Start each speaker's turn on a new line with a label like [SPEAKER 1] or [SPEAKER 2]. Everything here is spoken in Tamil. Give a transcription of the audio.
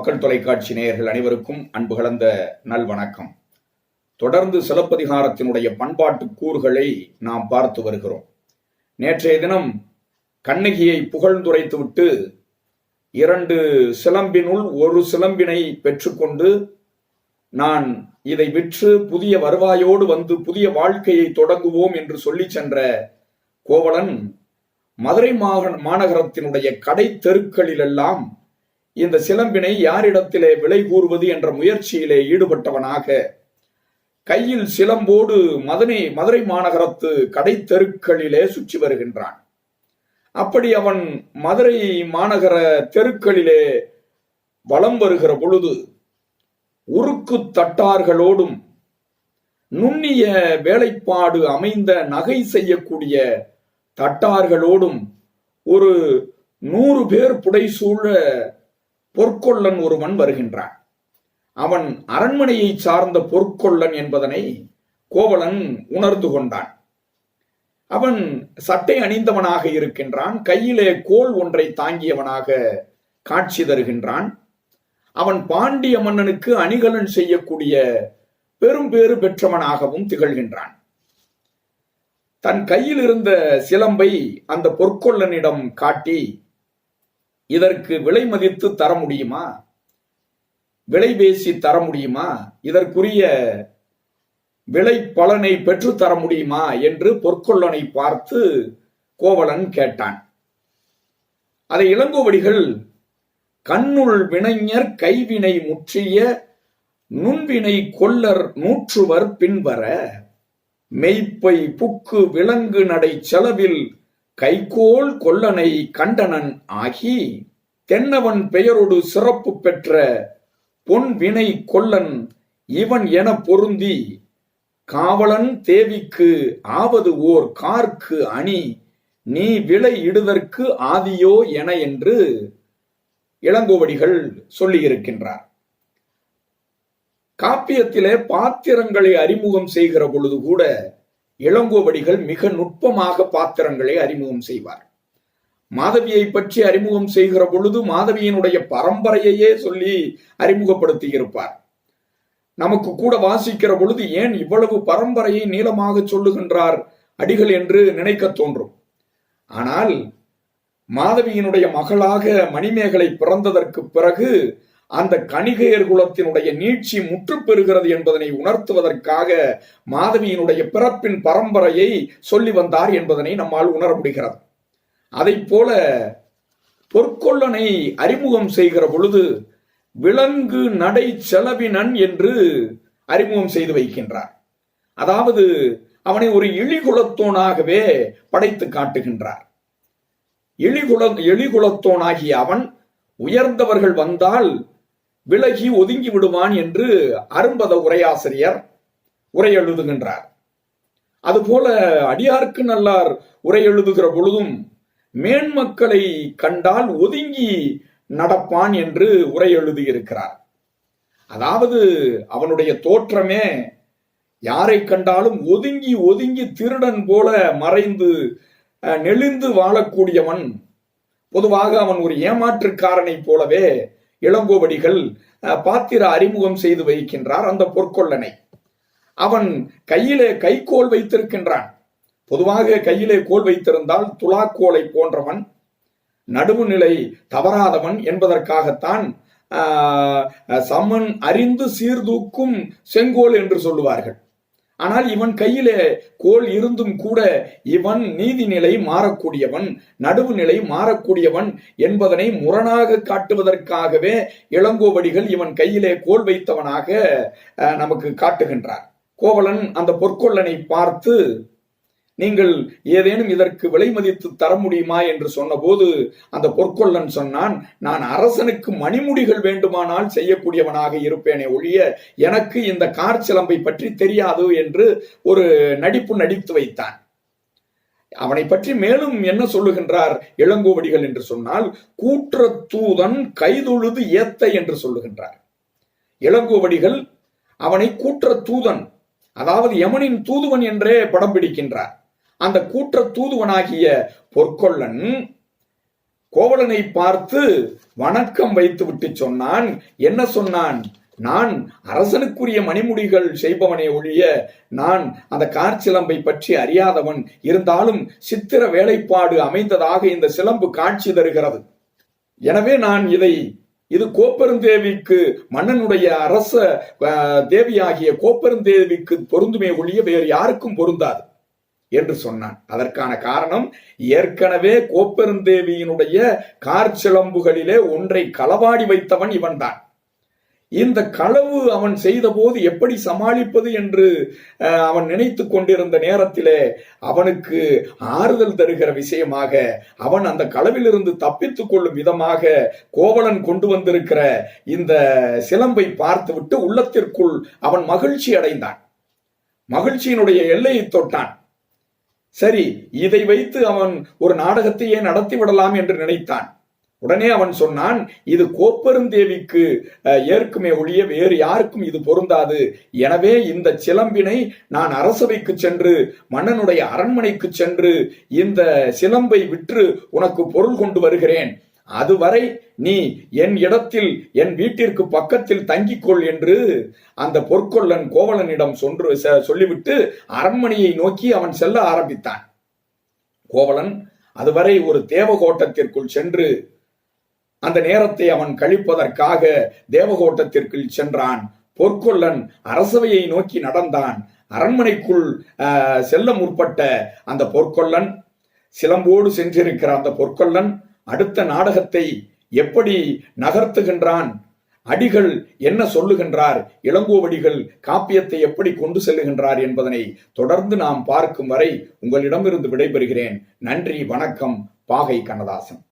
[SPEAKER 1] மக்கள் தொலைக்காட்சி நேயர்கள் அனைவருக்கும் அன்பு கலந்த நல்வணக்கம். தொடர்ந்து சிலப்பதிகாரத்தினுடைய பண்பாட்டு கூறுகளை நாம் பார்த்து வருகிறோம். நேற்றைய தினம் கண்ணகியை புகழ்ந்துரைத்துவிட்டு இரண்டு சிலம்பினுள் ஒரு சிலம்பினை பெற்றுக்கொண்டு நான் இதை விற்று புதிய வருவாயோடு வந்து புதிய வாழ்க்கையை தொடங்குவோம் என்று சொல்லி சென்ற கோவலன் மதுரை மாநகரத்தினுடைய கடை தெருக்களிலெல்லாம் இந்த சிலம்பினை யாரிடத்திலே விலை கூறுவது என்ற முயற்சியிலே ஈடுபட்டவனாக கையில் சிலம்போடு மதுரை மதுரை மாநகரத்து கடை தெருக்களிலே சுற்றி வருகின்றான். அப்படி அவன் மதுரை மாநகர தெருக்களிலே வலம் வருகிற பொழுது உருக்கு தட்டார்களோடும் நுண்ணிய வேலைப்பாடு அமைந்த நகை செய்யக்கூடிய தட்டார்களோடும் ஒரு நூறு பேர் புடைசூழ பொற்கொள்ளன் ஒருவன் வருகின்றான். அவன் அரண்மனையை சார்ந்த பொற்கொள்ளன் என்பதனை கோவலன் உணர்ந்து கொண்டான். அவன் சட்டை அணிந்தவனாக இருக்கின்றான் கையிலே கோல் ஒன்றை தாங்கியவனாக காட்சி தருகின்றான். அவன் பாண்டிய மன்னனுக்கு அணிகலன் செய்யக்கூடிய பெரும் பேறு பெற்றவனாகவும் திகழ்கின்றான். தன் கையில் இருந்த சிலம்பை அந்த பொற்கொள்ளனிடம் காட்டி இதற்கு விலை மதித்து தர முடியுமா? விலை பேசி தர முடியுமா? இதற்குரிய விலை பலனை பெற்று தர முடியுமா? என்று பொற்கொள்ளனை பார்த்து கோவலன் கேட்டான். அதை இளங்கோவடிகள் கண்ணுள் வினைஞர் கைவினை முற்றிய நுண்வினை கொல்லர் நூற்றுவர் பின்வர மெய்ப்பை புக்கு விலங்கு நடை செலவில் கைகோல் கொல்லனை கண்டனன் ஆகி தென்னவன் பெயரொடு சிறப்பு பெற்ற பொன் வினை கொல்லன் இவன் என பொருந்தி காவலன் தேவிக்கு ஆவது ஓர் கார்க்கு அணி நீ விலை இடுதற்கு ஆதியோ என என்று இளங்கோவடிகள் சொல்லியிருக்கின்றார். காப்பியத்திலே பாத்திரங்களை அறிமுகம் செய்கிற பொழுது கூட இளங்கோவடிகள் மிக நுட்பமாக பாத்திரங்களை அறிமுகம் செய்வார். மாதவியை பற்றி அறிமுகம் செய்கிற பொழுது மாதவியினுடைய பரம்பரையையே சொல்லி அறிமுகப்படுத்தி இருப்பார் நமக்கு கூட வாசிக்கிற பொழுது ஏன் இவ்வளவு பரம்பரையை நீளமாக சொல்லுகின்றார் அடிகள் என்று நினைக்க தோன்றும். ஆனால் மாதவியினுடைய மகளாக மணிமேகலை பிறந்ததற்கு பிறகு அந்த கணிகையர் குலத்தினுடைய நீட்சி முற்று பெறுகிறது என்பதனை உணர்த்துவதற்காக மாதவியினுடைய பிறப்பின் பரம்பரையை சொல்லி வந்தார் என்பதனை நம்மால் உணர முடிகிறது. அதை போல பொற்கொள்ளனை அறிமுகம் செய்கிற பொழுது விலங்கு நடை செலவினன் என்று அறிமுகம் செய்து வைக்கின்றார். அதாவது அவனை ஒரு இழிகுலத்தோனாகவே படைத்து காட்டுகின்றார். இழிகுல எளிகுலத்தோனாகிய அவன் உயர்ந்தவர்கள் வந்தால் விலகி ஒதுங்கி விடுவான் என்று அரும்பத உரையாசிரியர் உரை எழுதுகின்றார். அதுபோல அடியார்க்கு நல்லார் உரை எழுதுகிற பொழுதும் மேன்மக்களை கண்டால் ஒதுங்கி நடப்பான் என்று உரை எழுதியிருக்கிறார். அதாவது அவனுடைய தோற்றமே யாரை கண்டாலும் ஒதுங்கி ஒதுங்கி திருடன் போல மறைந்து நெளிந்து வாழக்கூடியவன். பொதுவாக அவன் ஒரு ஏமாற்றுக்காரனை போலவே இளங்கோவடிகள் பாத்திர அறிமுகம் செய்து வைக்கின்றார் அந்த பொற்கொள்ளனை. அவன் கையிலே கைகோல் வைத்திருக்கின்றான். பொதுவாக கையிலே கோல் வைத்திருந்தால் துலாக்கோலை போன்றவன் நடுவு நிலை தவறாதவன் என்பதற்காகத்தான் சமன் அறிந்து சீர்தூக்கும் செங்கோல் என்று சொல்லுவார்கள். ஆனால் இவன் கையிலே கோல் இருந்தும் கூட இவன் நீதிநிலை மாறக்கூடியவன் நடுவு நிலை மாறக்கூடியவன் என்பதனை முரணாக காட்டுவதற்காகவே இளங்கோவடிகள் இவன் கையிலே கோல் வைத்தவனாக நமக்கு காட்டுகின்றார். கோவலன் அந்த பொற்கொள்ளனை பார்த்து நீங்கள் ஏதேனும் இதற்கு விலை மதித்து தர முடியுமா என்று சொன்னபோது அந்த பொற்கொள்ளன் சொன்னான் நான் அரசனுக்கு மணிமுடிகள் வேண்டுமானால் செய்யக்கூடியவனாக இருப்பேனே ஒழிய எனக்கு இந்த கார் சிலம்பை பற்றி தெரியாது என்று ஒரு நடிப்பு நடித்து வைத்தான். அவனை பற்றி மேலும் என்ன சொல்லுகின்றார் இளங்கோவடிகள் என்று சொன்னால் கூற்ற தூதன் கைதொழுது ஏத்த என்று சொல்லுகின்றார். இளங்கோவடிகள் அவனை கூற்ற தூதன் அதாவது யமனின் தூதுவன் என்றே படம் பிடிக்கின்றார். அந்த கூற்ற தூதுவனாகிய பொற்கொள்ளன் கோவலனை பார்த்து வணக்கம் வைத்துவிட்டு சொன்னான். என்ன சொன்னான்? நான் அரசனுக்குரிய மணிமுடிகள் செய்பவனே ஒழிய நான் அந்த காற்சிலம்பை பற்றி அறியாதவன். இருந்தாலும் சித்திர வேலைப்பாடு அமைந்ததாக இந்த சிலம்பு காட்சி தருகிறது. எனவே நான் இதை இது கோப்பெருந்தேவிக்கு மன்னனுடைய அரச தேவியாகிய கோப்பெருந்தேவிக்கு பொருந்துமே ஒழிய வேறு யாருக்கும் பொருந்தாது. என்று சொன்னான். அதற்கான காரணம் ஏற்கனவே கோப்பெருந்தேவியினுடைய கார்ச்சிலம்புகளிலே ஒன்றை களவாடி வைத்தவன் இவன்தான். இந்த களவு அவன் செய்தபோது எப்படி சமாளிப்பது என்று அவன் நினைத்து கொண்டிருந்த நேரத்திலே அவனுக்கு ஆறுதல் தருகிற விஷயமாக அவன் அந்த களவிலிருந்து தப்பித்துக் கொள்ளும் விதமாக கோவலன் கொண்டு வந்திருக்கிற இந்த சிலம்பை பார்த்துவிட்டு உள்ளத்திற்குள் அவன் மகிழ்ச்சி அடைந்தான். மகிழ்ச்சியினுடைய எல்லையை தொட்டான். சரி இதை வைத்து அவன் ஒரு நாடகத்தையே நடத்தி விடலாம் என்று நினைத்தான். உடனே அவன் சொன்னான் இது கோப்பெருந்தேவிக்கு அஹ், ஏற்குமே ஒழிய வேறு யாருக்கும் இது பொருந்தாது. எனவே இந்த சிலம்பினை நான் அரசவைக்கு சென்று மன்னனுடைய அரண்மனைக்கு சென்று இந்த சிலம்பை விற்று உனக்கு பொருள் கொண்டு வருகிறேன். அதுவரை நீ என் இடத்தில் என் வீட்டிற்கு பக்கத்தில் தங்கிக்கொள் என்று அந்த பொற்கொள்ளன் கோவலனிடம் சொன்று சொல்லிவிட்டு அரண்மனையை நோக்கி அவன் செல்ல ஆரம்பித்தான். கோவலன் அதுவரை ஒரு தேவகோட்டத்திற்குள் சென்று அந்த நேரத்தை அவன் கழிப்பதற்காக தேவகோட்டத்திற்குள் சென்றான். பொற்கொள்ளன் அரசவையை நோக்கி நடந்தான். அரண்மனைக்குள் செல்ல முற்பட்ட அந்த பொற்கொள்ளன் சிலம்போடு சென்றிருக்கிற அந்த பொற்கொள்ளன் அடுத்த நாடகத்தை எப்படி நகர்த்துகின்றான்? அடிகள் என்ன சொல்லுகின்றார்? இளங்கோவடிகள் காப்பியத்தை எப்படி கொண்டு செல்லுகின்றார் என்பதனை தொடர்ந்து நாம் பார்க்கும் வரை உங்களிடமிருந்து விடைபெறுகிறேன். நன்றி வணக்கம் பாகை கண்ணதாசன்.